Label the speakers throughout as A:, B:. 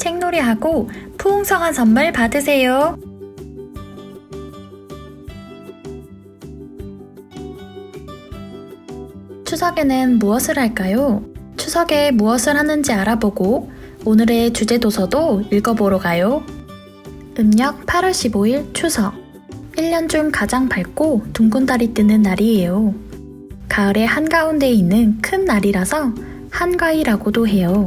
A: 책놀이하고 풍성한 선물 받으세요. 추석에는 무엇을 할까요? 추석에 무엇을 하는지 알아보고 오늘의 주제 도서도 읽어보러 가요. 음력 8월 15일 추석. 1년 중 가장 밝고 둥근 달이 뜨는 날이에요. 가을의 한가운데에 있는 큰 날이라서 한가위라고도 해요.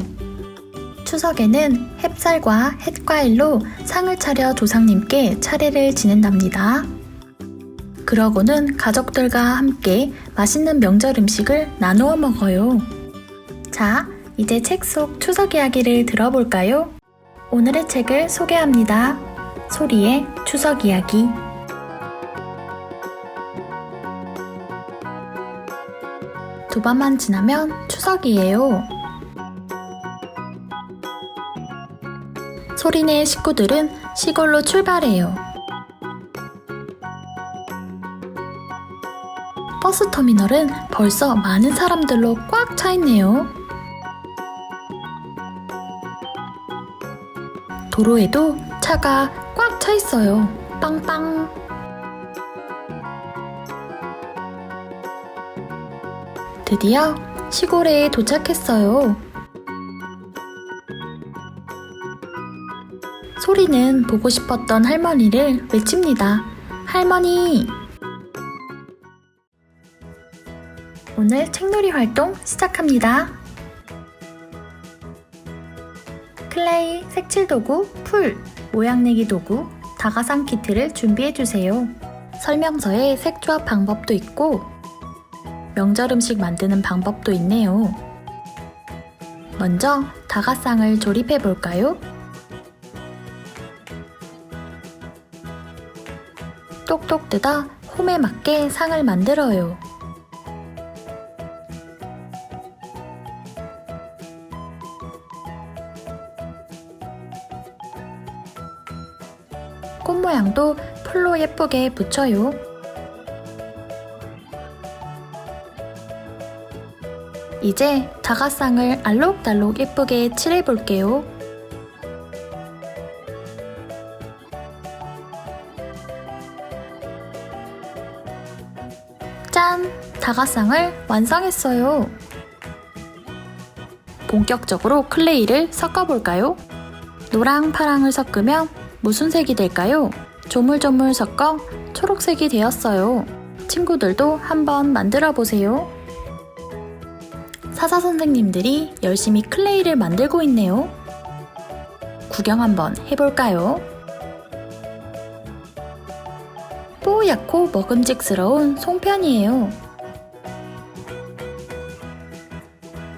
A: 추석에는 햅쌀과 햇과일로 상을 차려 조상님께 차례를 지낸답니다. 그러고는 가족들과 함께 맛있는 명절 음식을 나누어 먹어요. 자, 이제 책 속 추석 이야기를 들어볼까요? 오늘의 책을 소개합니다. 소리의 추석 이야기. 두 밤만 지나면 추석이에요. 소리네 식구들은 시골로 출발해요. 버스 터미널은 벌써 많은 사람들로 꽉 차 있네요. 도로에도 차가 꽉 차 있어요. 빵빵. 드디어 시골에 도착했어요. 소리는 보고 싶었던 할머니를 외칩니다. 할머니! 오늘 책놀이 활동 시작합니다. 클레이, 색칠 도구, 풀, 모양 내기 도구, 다가상 키트를 준비해 주세요. 설명서에 색 조합 방법도 있고 명절 음식 만드는 방법도 있네요. 먼저 다가상을 조립해 볼까요? 똑똑 뜯어 홈에 맞게 상을 만들어요. 꽃 모양도 풀로 예쁘게 붙여요. 이제 다가상을 알록달록 예쁘게 칠해 볼게요. 짠! 다가상을 완성했어요. 본격적으로 클레이를 섞어볼까요? 노랑, 파랑을 섞으면 무슨 색이 될까요? 조물조물 섞어 초록색이 되었어요. 친구들도 한번 만들어 보세요. 사사 선생님들이 열심히 클레이를 만들고 있네요. 구경 한번 해볼까요? 뽀얗고 먹음직스러운 송편이에요.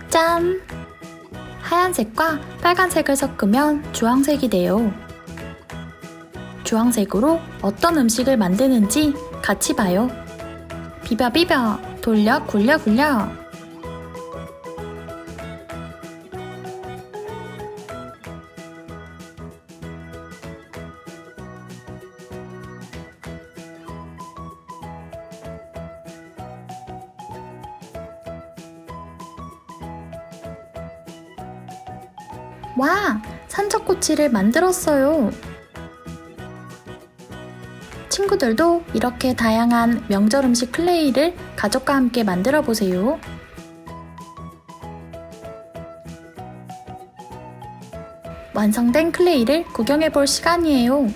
A: 짠! 하얀색과 빨간색을 섞으면 주황색이 돼요. 주황색으로 어떤 음식을 만드는지 같이 봐요. 비벼 비벼 돌려 굴려 굴려 와! 산적꼬치를 만들었어요. 친구들도 이렇게 다양한 명절 음식 클레이를 가족과 함께 만들어 보세요. 완성된 클레이를 구경해 볼 시간이에요.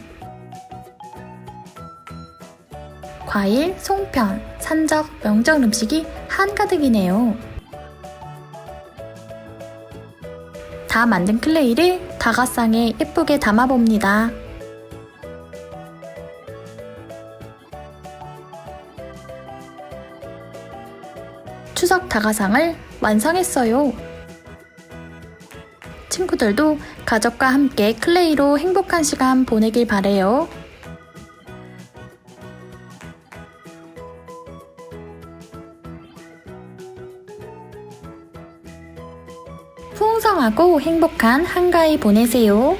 A: 과일, 송편, 산적, 명절 음식이 한가득이네요. 다 만든 클레이를 다가상에 예쁘게 담아봅니다. 추석 다가상을 완성했어요. 친구들도 가족과 함께 클레이로 행복한 시간 보내길 바래요. 풍성하고 행복한 한가위 보내세요.